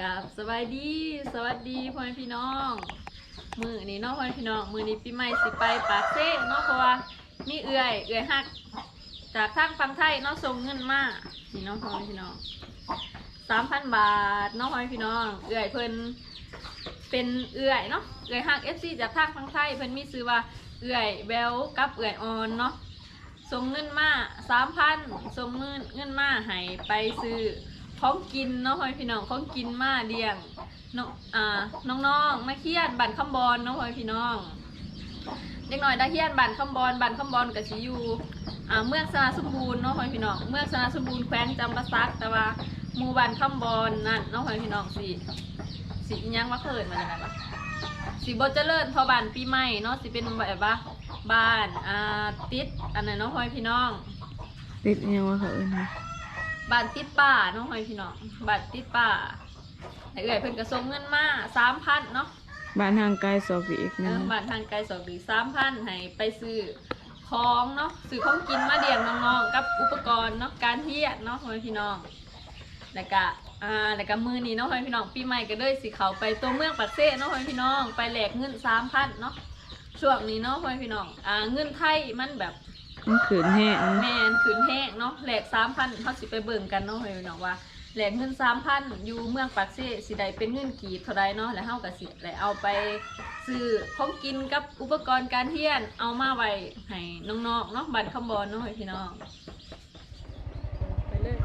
กับสบายดีสวัสดีพ่อแม่พี่น้อง มือนี้เนาะพ่อแม่พี่น้อง มือนี้ปีใหม่สิไปปากเซ่เนาะเพราะว่ามีเอื่อยเอื่อยหัก จากทางฝั่งไทยเนาะส่งเงินมานี่เนาะพ่อแม่พี่น้องสามพันบาทเนาะพ่อแม่พี่น้อง เอื่อยเพิ่นเป็นเอื่อยเนาะเอื่อยหักเอฟซีจากทางฝั่งไทยเพิ่นมีซื้อว่าเอื่อยแบลกับเอื่อยออนเนาะส่งเงินมาสามพันส่งเงินเงินมาให้ไปซื้อ ของกินเนาะพ่อพี่น้องของกินมาเลี้ยงน้องอ่าน้องๆมาเคียนบันคำบอลเนาะพ่อพี่น้องเด็กหน่อยได้เฮียนบันคำบอลบันคำบอลกับชิอยูอ่าเมืองสนาสมบูรณ์เนาะพ่อพี่น้องเมืองสนาสมบูรณ์แขวงจำปาสักแต่ว่าหมู่บ้านคำบอลนั่นเนาะพ่อพี่น้องสิสิยังว่าเขินมาจากไหนวะสิบเจริญพอบ้านปีใหม่เนาะสิเป็นแบบว่าบ้านอ่าติดอันนั้นเนาะพ่อพี่น้อง ติดยังว่าเขาเอิ้นนะ บ้านติดป่าเนาะพ่อแม่พี่น้องบ้านติดป่าให้เอื้อยเพิ่นก็ส่งเงินมาสามพันเนาะบ้านห่างไกลสอบอีกเอนะอบ้านทางไกลสองหรือสามพันให้ไปซื้อของเนาะซื้อของกินมาเลี้ยงน้องๆกับอุปกรณ์เนาะการเทียดเนาะพ่อแม่พี่น้องแล้วก็อ่าแล้วก็มือนี้เนาะพ่อแม่พี่น้องปีใหม่ก็เลยสิเขาไปตัวเมืองปากเซ่เนาะพ่อแม่พี่น้อง ไปแหลกเงินสามพันเนาะช่วงนี้เนาะพ่อแม่พี่น้องอ่าเงินไทยมันแบบ มันขืนแห้งแมนขืนแห้งเนาะแหลกสามพันเขาสิไปเบิ่งกันเนาะเฮ้ยเนาะว่าแหลกเงินสามพันอยู่เมืองปักเซ่สิใดเป็นเงินกี่เท่าไรเนาะแล้วเฮาก็สิแล้วเอาไปซื้อของกินกับอุปกรณ์การเที่ยนเอามาไว้ให้น้องๆเนาะบัตรคำบอลเนาะเฮ้ยพี่น้องไปเลย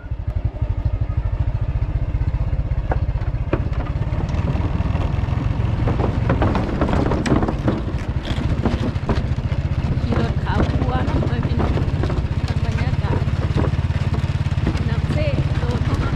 ขี่รถขาวทัวเนาะเฮ้ยพี่น้องบรรยากาศน้ำเซ่โดนเข้ามา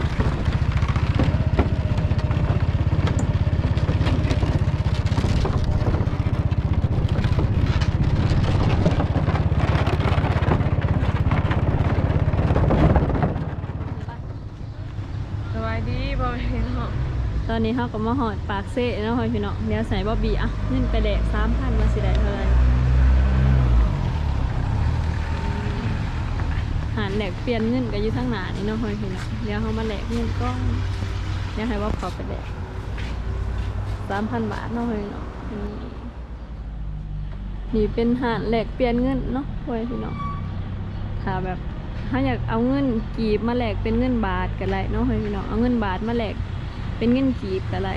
สบายดีบ่แม่นเนาะ ต อนนี้เขาก็มาหอดปากเซ่เนาะพี่น้องเดี๋ยวใส่บอบบี้อะเงินไปแดกสามพันมาสิได้เท่าไรหารแหลกเปลี่ยนเงินก็อยู่ทั้งหนานี่เนาะพี่น้องเดี๋ยวเขามาแหลกเงินก้อนเดี๋ยวให้ว่าขอไปแหลกสามพันบาทเนาะพี่น้องนี่นี่เป็นหารแหลกเปลี่ยนเงินเนาะพี่น้องค่ะแบบถ้าอยากเอาเงินกีบมาแหลกเป็นเงินบาทก็ได้เนาะพี่น้องเอาเงินบาทมาแหลก เป็นเงินกีบอะไร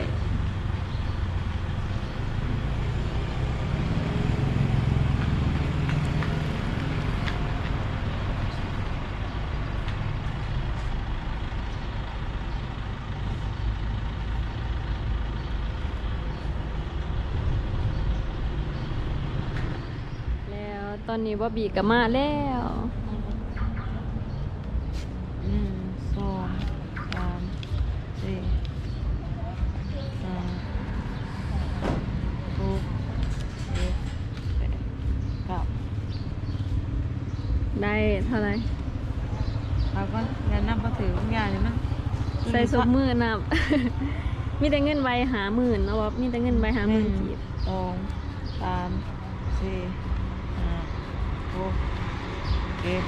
แล้วตอนนี้บอบบี้ก็มาแล้ว หนึ่งสองสามสี่ห้าหกเจ็ดแปดเก้า ได้เท่าไหร เอาก่อนอย่านับมาถือของยาเลยมั้ย ใส่สมมือนับ มีแต่เงินใบหาหมื่นเนาะวะมีแต่เงินใบหาหหมื่นึ่นงกีบสองสามสี่ห้าหกเจ็ด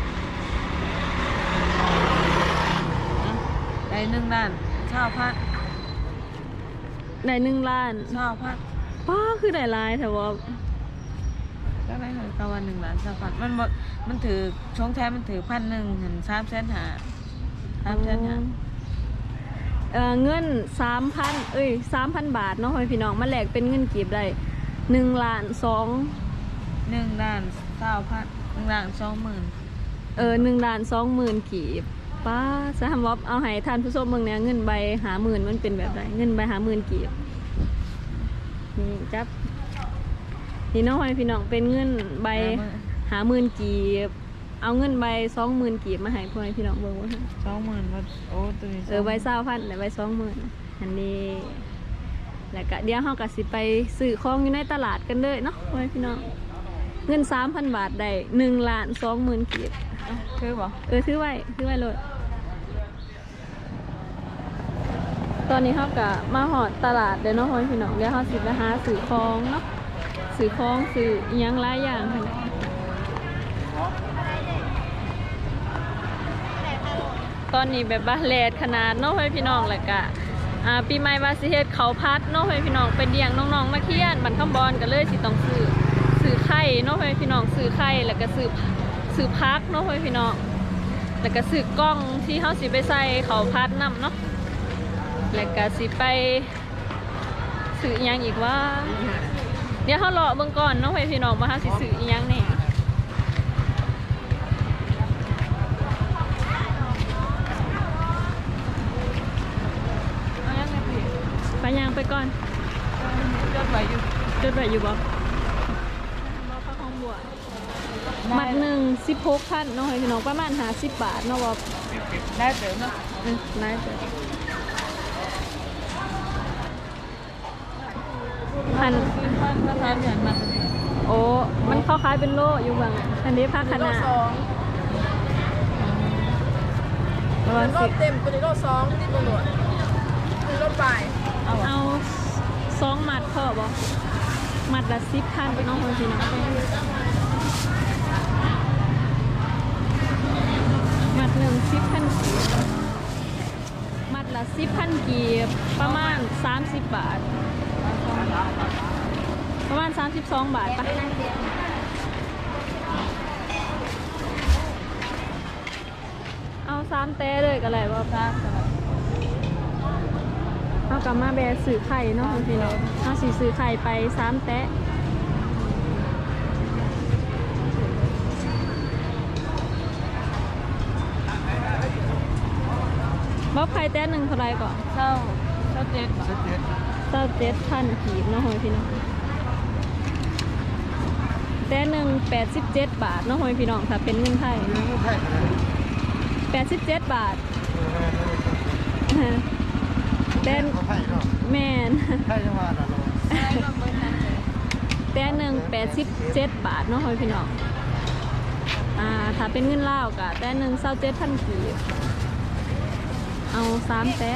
อะได้หนึ่งล้านเช่าพัดได้หนึ่งล้านเช่าพัดป้าคือได้หลายแต่ว่าก็ได้เลยก็วันหนึ่งล้านเช่าพัดมันหมดมันถือช่องแท้มันถือพันหนึ่งเห็นสามแสนหาสามแสนหา เออเงินสามพันเอ้ยสามพันบาทเนาะพ่อพี่น้องมาแลกเป็นเงินกีบได้หนึ่งล้านสองหนึ่งล้านเช่าพัดหนึ่งล้านสองหมื่นเออหนึ่งล้านสองหมื่นกีบป้าสหมอบเอาให้ท่านผู้ชมเมืองเนี่ยเงินใบหาหมื่นมันเป็นแบบไรเงินใบหาหมื่นกีบนี่จับนี่เน้องพ่อพี่น้องเป็นเงินใบหาหมื่นกีบ เอาเงินใบสองหมื่นกีบมาให้พ่อพี่น้องเบิ่งว่าสองหมื่นว่าโอ้ตัวนี้เออใบเศร้าพันแต่ใบสองหมื่นอันนี้แล้วก็เดี๋ยวเราก็สิไปซื้อของอยู่ในตลาดกันเลยเนาะพ่อพี่น้องเงินสามพันบาทได้หนึ่งล้านสองหมื่นกีบคือบ่เออซื้อไว้ซื้อไว้เลยตอนนี้เขาก็มาหอดตลาดเดี๋ยวเนาะพ่อพี่น้องเดี๋ยวเขาสิไปหาซื้อของเนาะซื้อของซื้ออิหยังหลายอย่างค่ะ ตอนนี้แบบบ้าแลดขนาดเนาะพ่อพี่น้องแหละกะอ่าปีใหม่วาสิเฮ็ดเขาพัดนาะพ่อแม่พี่น้องไปเลี้ยงน้องๆมาเคียนบันคำบอลก็เลยสิต้องซื้อซื้อไข่นาะพ่อแม่พี่น้องซื้อไข่แล้วก็ซื้อซื้อพักนาะพ่อแม่พี่น้องแล้วก็ซื้อกล้องที่เฮาสิไปใส่เขาพัดนํเนาะแล้วก็สิไปซื้อยังอีกว่า เดี๋ยวเฮารอเบิ่งก่อนนาะพ่อแม่พี่น้องว่าเฮาสิซื้อยังแหน่ยงไงพี่ ไปย่างไปก่อนจดไว้อยู่จดไว้อยู่บ่บ่พระของบัวมัดหนึ่งสิบหกพันเนาะให้พี่น้องประมาณหาสิบบาทเนาะบ่ได้เติมเนาะอืมนายเจ้ะพันขึ้นพันถ้าทำอย่างนั้นโอ้ มันเข้าคล้ายเป็นโลอยู่บางอันนี้ภาคคณะสองประมาณรอสิบบเต็มเป็นรอบสองที่ตำรวจเป็นรอบบ่าย เอาอะเอาสองหมัดพอบ่มัดละสิบพันเน้องคนพี่น้องมัดหนึ่งสิบพันกีบมัดละสิบพันกีบประมาณสามสิบบาท ประมาณ32บสองบาทปะเอาสามเต้เลยก็เลยว่าทราบสำหรับ เอากลับมาแบะสื่อไข่เนาะพี่น้องเอาสีสื่อไข่ไปสามแตะบ๊อบไข่แตะหนึ่งเท่าไรก่อนเศร้าเศร้าเจ็ดบาทเจ้าเจ็ดพันกีบเนาะพี่น้องแตะหนึ่งแปดสิบเจ็ดบาทเนาะพี่น้องถ้าเป็นเงินไทยแปดสิบเจ็ดบาท แตะแมนแต้หนึ่งแปดสิบเจ็ดบาทเนาะพ่อพี่น้องอ่าถ้าเป็นเงินลาวกะแต้หนึ่งเศร้าเจ็ดพันกีบเอาสามแต้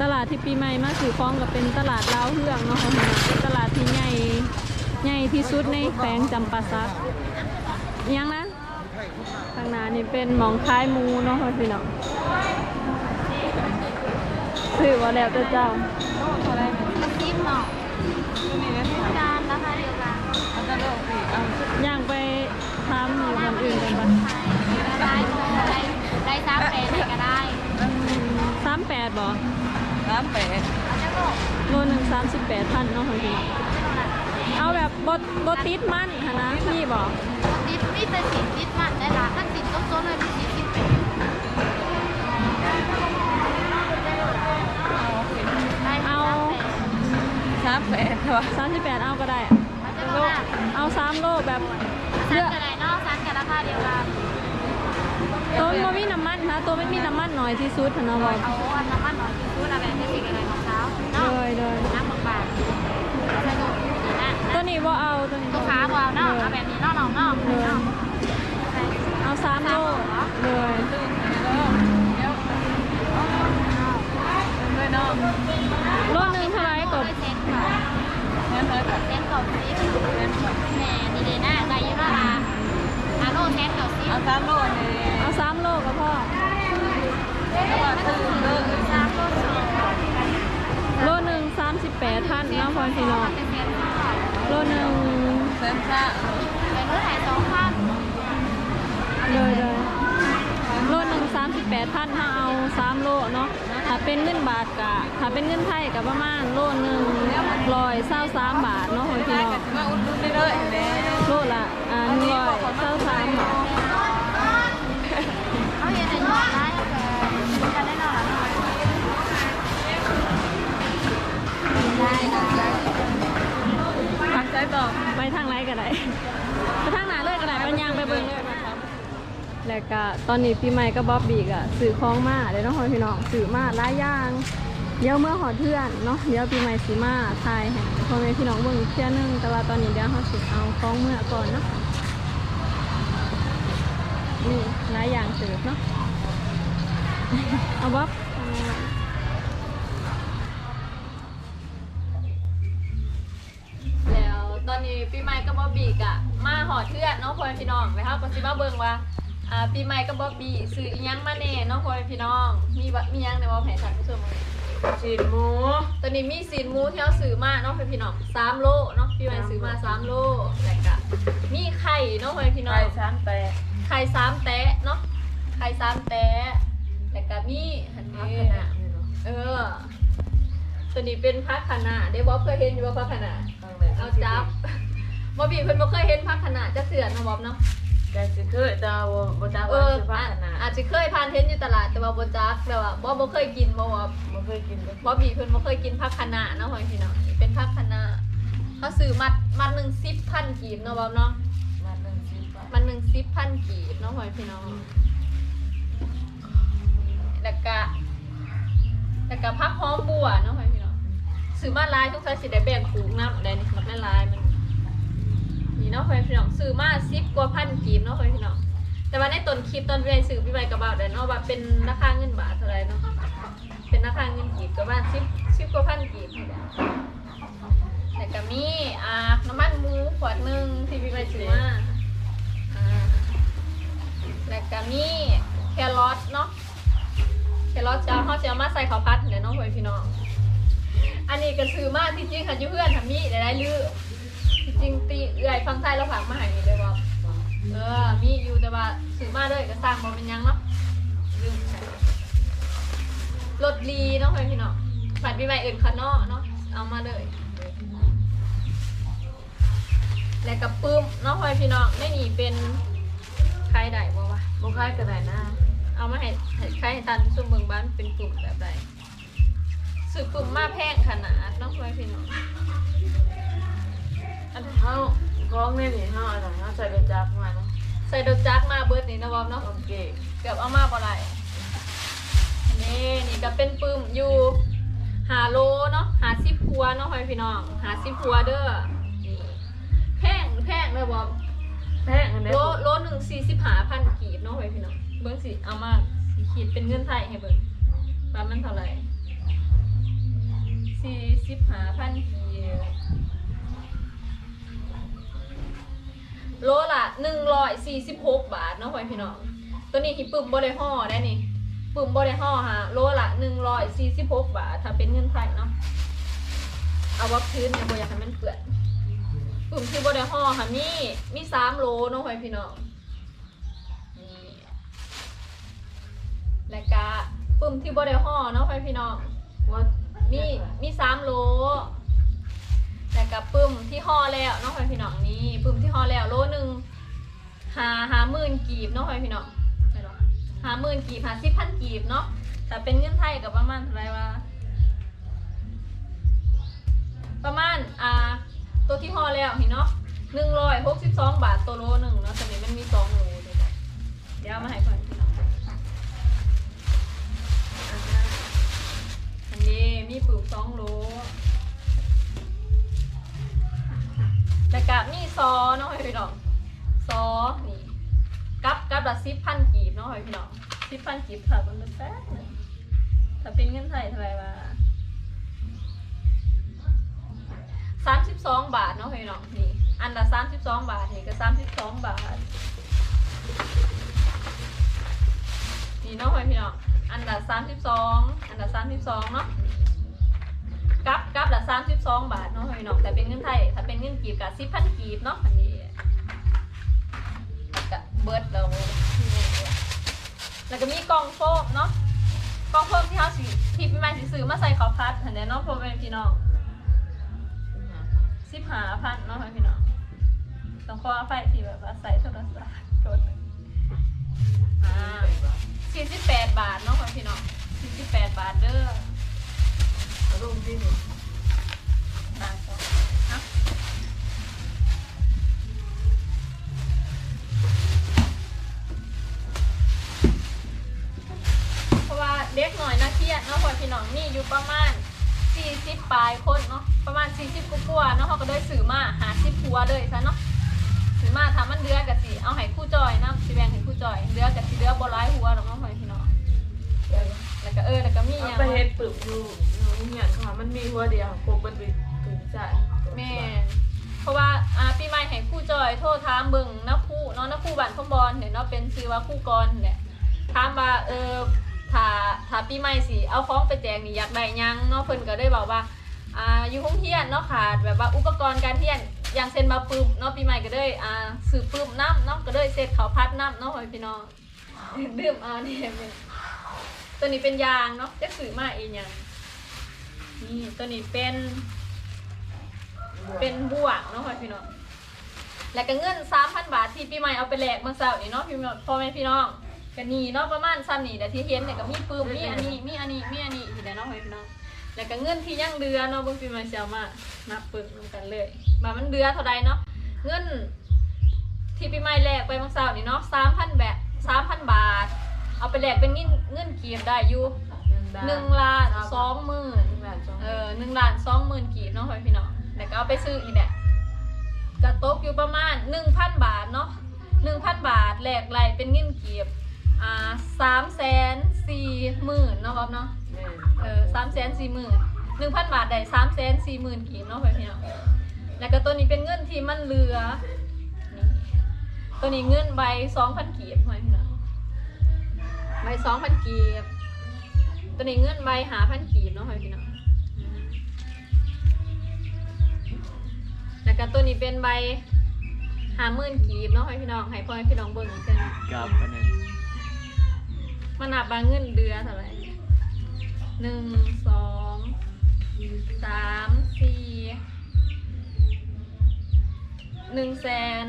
ตลาดที่ปีใหม่มาถือคล้องกับเป็นตลาดลาวเฮืองเนาะพ่อพี่น้องเป็นตลาดที่ใหญ่ใหญ่ที่สุดในแขวงจำปาสักอิหยังนะข้าง หน้านี่เป็นหมองคายหมูเนาะพ่อพี่น้องซื้อมาแล้วแต่เจ้าอะไรทิปเนาะตัวนี้นะการราคาเดียวกันเอาตะโลกพี่เอาย่างไปทำอยู่อย่างอื่นกันปะได้ได้ได้สามแปดก็ได้สามแปดบ่น้ำแปดโลหนึ่งสามสิบแปดพันเนาะพี่น้องเอาแบบบดบดติดมันค่ะนะพี่บอก ทิปมีแต่สิบทิปมันได้ละถ้าสิบต้นๆเลยมีสิบสิบแปดเอาโอเคได้เอาสามแปดวะสามสิบแปดเอาก็ได้โลกเอาสามโลแบบสัเลืนอกกันไหนเนาะสันกันราคาเดียวกันตัวไม่มีน้ำมันนะตัวไม่มีน้ำมันน้อยที่สุดค่ะนะบอกเอาอันน้ำมันหน่อยที่สุดอะไรที่สิ่งอะไรของเช้าเลเนาะยเลยน้ำบางๆใส่ดูนะตัวนี้ว่าเอาตัวนี้ลูกค้าบอกเนาะเอาแบบนี้ เนาะน้องเนาะเนาะเอาสามโลเลยตื่นแล้วเดี๋ยวด้วยเนาะโลหนึ่งเท่าไหรกบเซ็นค่ะงั้นเลยแบบเซ็นก่อนแม่ดีเลยนะได้ยี่ห้อละอาโลเซ็นก่อนสิเอาสามโลนี่เอาสามโลก็พอแล้วก็ตื่นเลยสามโลสองโลหนึ่งสามสิบแปดพันเนาะพ่อพี่น้องเป็นเซ็นค่ะโลหนึ่งเส้นซ่า เป็นเท่าไหร่สองพันเลยเลยโลหนึ่งสามสิบแปดพันถ้าเอาสามโลเนาะถ้าเป็นเงินบาทกะถ้าเป็นเงินไทยกับประมาณโลหนึ่งร้อยเศร้าสามบาทเนาะพ่อพี่ได้น้อกังนมาอุดหนุนได้เลยแม่โลละอ่าหนึ่งร้อยเศร้าสามบาทเอาเย็นเย็นได้แต่กันได้นอนได้ได้พักใจต่อไปทางไรก็ได้ แล้วก็ตอนนี้พี่ใหม่ก็บ๊อบบี้ก็สื่อคล้องมาเดี๋ยวน้องพ่อพี่น้องสื่อมาหลายอย่าง เดี๋ยวเมื่อหอเทื่อนเนาะเดี๋ยวปีใหม่สีมาทายให้พ่อแม่พี่น้องเบิ่งเที่ยนึงแต่ว่าตอนนี้เดี๋ยวเขาสิเอาคล้องเมื่อก่อนเนาะนี่หลายอย่างสิร์ฟเนาะเอาบ๊อบแล้วตอนนี้ปีใหม่กับบ๊อบบี้กะมาหอเทื่อนเนาะพ่อแม่พี่น้องไปเฮาก็สิมาเบิงว่า อ่าปีใหม่ก็บ๊อบบี้ซื้ออีหยังมาแน่เนาะพ่อแม่พี่น้อง มีบะมีหยังในว่าแผนทางผู้ชมมื้อนี้ฉีดหมูตอนนี้มีสีนหมูที่เราซื้อมาเนาะพ่อพี่น้องสามโลเนาะพี่ใหม่ซื้อมาสามโลแล้วก็มีไข่เนาะพ่อพี่น้อไก่ง สามแปด ไข่สามแตะเนาะไข่สามแตะแล้วก็มีอันพักนี้ขนาดนี้เนาะเออ ตัวนี้เป็นพักขนาดได้บอกเคยเห็นอยู่ว่าพักขนาดตั้งแต่เอาจับบ่บีเพิ่นบ่เคยเห็นพักขนาดจะเสือนเนาะบอบเนาะ แต่สิเคยแต่ว่าบ่จักเอว่าอสิพักอาขนาดอาจจะเคยผ่านเห็นอยู่ตลาดแต่ว่าบ่จักแต่ว่าบ่บ่เคยกินบ่ว่าบ่เคยกินเลยบ่บีเพิ่นบ่เคยกินพักขนาดเนาะพ่อพี่น้องนี่เป็นพักขนาดเขาซื้อมัดมัดหนึง10,000กีบเนาะบอบเนาะ มาหนึ่งสิบบาทมันหนึ่งสิบพันกีบเนาะพ่อพี่น้องแล้วก็แล้วก็พักหอมบัวเนาะพ่อพี่น้องซื้อมาหลายทุกท่านสิได้แบ่งปลูกน้ำได้นี่มันไม่ลายมันนี่ เนาะพ่อพี่น้องซื้อมาสิบกว่าพันกีบเนาะพ่อพี่น้องแต่ว่าในต้นคลิปตอนพี่ใบซื้อพี่ใบกระเป๋าได้เนาะว่าเป็นราคาเงินบาทเท่าไรเนาะเป็นราคาเงินกีบก็ว่าสิบสิบกว่าพันกีบนี่ก็มีอ่าน้ำมันหมูขวดหนึ่งที่พี่ใบซื้อมาอ่าแล้วก็มีแครอทเนาะแครอทจะเอาเขาจะมาใส่ข้าวผัดเดี๋ยวน้องพ่อพี่น้องอันนี้ก็ซื้อมาที่จริงค่ะยูเพื่อนทำมีได้ได้ลือ จริงตีเอื่อยฟังไทยแล้วผักมาใหายเลยว่าเออ มีอยู่แต่ว่าซื้อมาเลยก็สร้างมาเป็นหยังเนาะลืมใส่รถลีเนาะพ่อพี่น้องผัดปีใหม่อื่นคานอเนาะเอามาเลย แล้วก็ปึ้มเน้องพลอยพี่น้องไม่มีเป็นใครได้บ่วะบ่คล้ายกันได้นะเอามาให้ให้ใครให้ตันซุ่มเมืองบ้านเป็นกลุ่มแบบใดสื่อปุ่มมาแพงขนาดเน้องพลอยพี่น้อง อันเฮาของเนี่ยนี่เฮาอันนั้นเฮาใส่กระจักมาเนาะใส่ดอกจักมาเบิดนี่นะบอมเนาะโอเคเกือบเอามาบ่ไรนี่นี่ก็เป็นปึ้มอยู่หาโลเนาะหาซิบพัวเนาะพลอยพี่น้องหาซิบพัวเด้อนี่แพงแพงเลยบอมแพงอันนี้โลโลหนึ่งสี่สิบหาพันกีบเนาะเว้ยพี่น้องเบิ้งสิเอามาสีขีดเป็นเงินไทยให้เบิ้งว่ามันเท่าไหร่สี่สิบหาพันกีบ โลละหนึ่งร้อยสี่สิบหกบาทเนาะเว้ยพี่น้อง ตัวนี้ที่ปุ่มบริห่อได้นี่ปุ่มบริห่อฮะโลละหนึ่งร้อยสี่สิบหกบาท ถ้าเป็นเงินไทยเนาะ เอาวับพื้นเนี่ยบอยากให้มันเปื่อนกลุ่มที่บริห่อค่ะมีมีสามโลเน้องหอพี่น้องนี่และกะปุ่มที่บริห่อเนาะหอพี่น้องว่ามีมีสามโล กะปุ่มที่ห่อแล้วน้องหอยพี่น้องนี่ปุ่มที่ห่อแล้วโลหนึ่งหาหาหมื่นกีบน้องหอยพี่น้องหาหมื่นกีบหาสิบพันกีบเนาะแต่เป็นเงินไทยกับประมาณเท่าไรวะประมาณอ่าตัวที่ห่อแล้วเห็นเนาะหนึ่งร้อยหกสิบสองบาทตัวโลหนึ่งเนาะตอนนี้มันมีสองโลเดี๋ยวเดี๋ยวมาให้ก่อนพี่น้องอันนี้มีปลูกสองโล แล้วก็มีซอเนาะพี่น้องซอนี่กับกับละสิบพันกีบเนาะพี่น้องสิบพันกีบค่ะมันเป็นแป๊บนึงถ้าเป็นเงินไทยเท่าไหร่วะสามสิบสองบาทเนาะพี่น้องนี่ อันละสามสิบสองบาทนี่ก็สามสิบสองบาท นี่เนาะพี่น้องอันละสามสิบสองอันละสามสิบสองเนาะ กับกับละสามสิบสองบาทเนาะพี่น้องแต่เป็นเงินไทยถ้าเป็นเงินกีบกับสิบพันกีบเนาะอันนี้แล้วก็เบิร์ดเราแล้วก็มีกล่องโฟมเนาะกล่องโฟมที่เขาสีที่พี่แม่สีซื้อมาใส่ข้าวพัดเห็นไหมเนาะพ่อแม่พี่น้องสิบหาพันเนาะพี่น้องต้องขออภัยที่แบบว่าใส่โทรศัพท์โจทย์อ่าสี่สิบแปดบาทเนาะพี่น้องสี่สิบแปดบาทเด้อ รูปที่นี่บาทสองฮะเพราะว่าเด็กหน่อยนะเครียดเนาะพอพี่น้องนี่อยู่ประมาณสี่สิบปลายคนเนาะประมาณสี่สิบกว่าๆเนาะเขาก็ได้สื่อมาหาสิบหัวเลยซะเนาะถือมาทำมันเดือกะสิเอาให้คู่จอยนะสิแบงให้คู่จอยเดือกะสิเดือบ่ร้ายหัวหรอกน้องพ่อยพี่น้องแล้วก็เออแล้วก็มีหเอายังไปเฮ็ดปึกอยู่ อยู่เนี่ยค่ะ มันมีหัวเดียวโคกมันไปถึงใจแม่นเพราะว่าอ่าปีใหม่ให้ครู่จอยโทษถามเบิ่งนักครู่เนาะนักครู่บ้านพมบอลเห็นเนาะเป็นชื่อว่าครู่กรเนี่ยถามว่าเออถ้าถ้าปีใหม่สิเอาของไปแจกนี่อยากได้หยังเนาะเพิ่นก็ได้บอกว่าอ่าอยู่ห้องเฮียนเนาะขาดแบบว่าอุปกรณ์การเรียนอย่างเช่นมาปึ้มเนาะปีใหม่ก็ได้อ่าซื้อปึ้มน้ำเนาะก็ได้เซตข้าวพัดน้ำเนาะให้พี่น้องดื่มเอาเนี่ยเป็นตัวนี้เป็นยางเนาะจะซื้อมาเองยัง นี่ตัวนี้เป็นเป็นบวกเนาะพ่อพี่น้อง แล้วก็เงินสามพันบาทที่ปีใหม่เอาไปแลกเมื่อเช้านี่เนาะพี่น้องพ่อแม่พี่น้องกันนี่เนาะประมาณซ้ำนี่แต่ที่เห็นเนี่ยก็มีปืมมีอันนี้มีอันนี้มีอันนี้ที่ไหนเนาะพ่อแม่พี่น้อง แล้วก็เงินที่ยังเดือเนาะเบิ่งปีใหม่เสียมานับปึกลงกันเลยมามันเดือเท่าใดเนาะเงินที่ปีใหม่แลกไปเมื่อเช้านี่เนาะสามพันแบบสามพันบาท เอาไปแลกเป็นเงินเงินเกีบได้อยู่ หนึ่งล้านสองหมื่นเออหนึ่งล้านสองหมื่นกีบเนาะพ่อพี่น้องแล้วก็เอาไปซื้ออีกแหละกระตกอยู่ประมาณหนึ่งพันบาทเนาะหนึ่งพันบาทแหลกไหลเป็นเงินกีบอ่าสามแสนสี่หมื่นเนาะครับเนาะเออสามแสนสี่หมื่นหนึ่งพันบาทได้สามแสนสี่หมื่นกีบเนาะพ่อพี่น้องแล้วก็ตัวนี้เป็นเงินที่มันเหลือนี่ตัวนี้เงินใบสองพันกีบพ่อพี่น้องใบสองพันกีบ ตัวนี้เงินใบหาพันกีบเนาะพ่อพี่น้องแล้วก็ตัวนี้เป็นใบหาหมื่นกีบเนาะให้พี่น้องให้พ่อให้พี่น้องเบิ่งกันกับอันนั้นมันนับบางเงินเดือนเท่าไหร่หนึ่งสองสามสี่หนึ่งแสน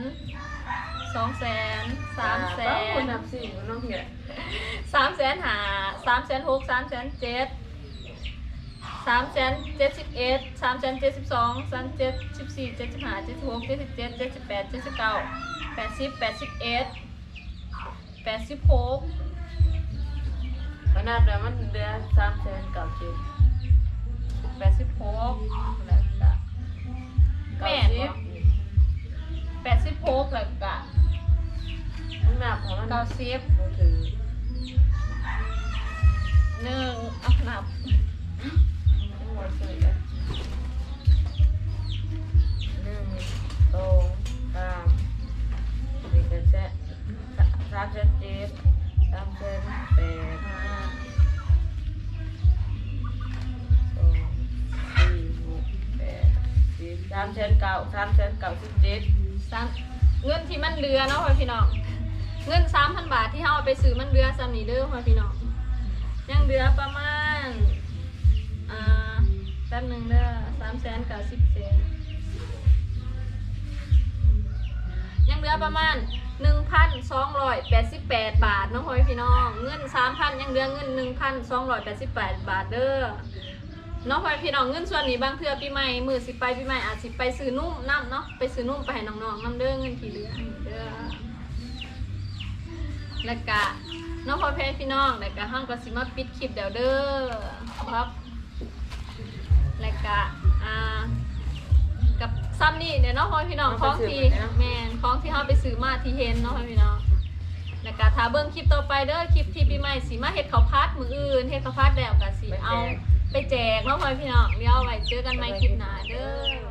สองแสนสามแสคนนนับสี่น้องเหี้ย สามแสนหาสามแสนหกสามแสนเจ็ดสามแสนเจ็ดสิบเอ็ดสามแสนเจ็ดสิบสองสามเจ็ดสิบสี่เจ็ดสิบห้าเจ็ดสิบหกเจ็ดสิบเจ็ดเจ็ดสิบแปดเจ็ดสิบเก้าแปดสิบแปดสิบเอ็ดแปดสิบหกขนาดนั้นมันเดือนสามแสนเก้าสิบแปดสิบหกแล้วก็แม่นบ่แปดสิบหกแล้วก็มันหนักของมันเก้าสิบมือถือ หนึ่งเอานับทั้งหมดสี่เลยหนึ่งสองสามสี่กระแสสามแสนเจ็ดสามแสนแปดอ่าสองสี่หกแปดสี่สามแสนเก้าสามแสนเก้าสิบเจ็ดสามเงินที่มันเหลือเนาะพี่น้องเงินสามพันบาทที่เขาเอาไปซื้อมันเหลือซ้ำนี่เด้อพ่อพี่น้อง ยังเหลือประมาณ อ่าแป๊บหนึ่งเด้อสามแสนกับสิบเซนยังเหลือประมาณหนึ่งพันสองร้อยแปดสิบแปดบาทเนาะพ่อพี่น้อง เงินสามพันยังเหลือเงินหนึ่งพันสองร้อยแปดสิบแปดบาทเด้อเนาะพ่อพี่น้องเงินส่วนนี้บางเทื่อปีใหม่มือสิไปปีใหม่อาจสิไปซื้อนุ่มน้ำเนาะไปซื้อนุ่มไปให้น้องๆน้ำเด้อเงินที่เหลือเด้อแล้วก็ น้องพ่อแพ่พี่น้องแล้วก็ห้างก็สิมาปิดคลิปเดี๋ยวเด้อครับแล้วก็อ่ากับซ้ำนี่เนี่ยเนาะพ่อพี่น้องของที่แมนของที่เฮาไปซื้อมาที่เห็นเนาะพ่อพี่น้องแล้วก็ถ้าเบิ่งคลิปต่อไปเด้อคลิปที่ปีใหม่สิมาเฮ็ดข้าวผัดมื้ออื่นเฮ็ดข้าวผัดแล้วก็สิเอาไปแจกเนาะพ่อพี่น้องเดี๋ยวเอาไว้เจอกันใหม่คลิปหน้าเด้อ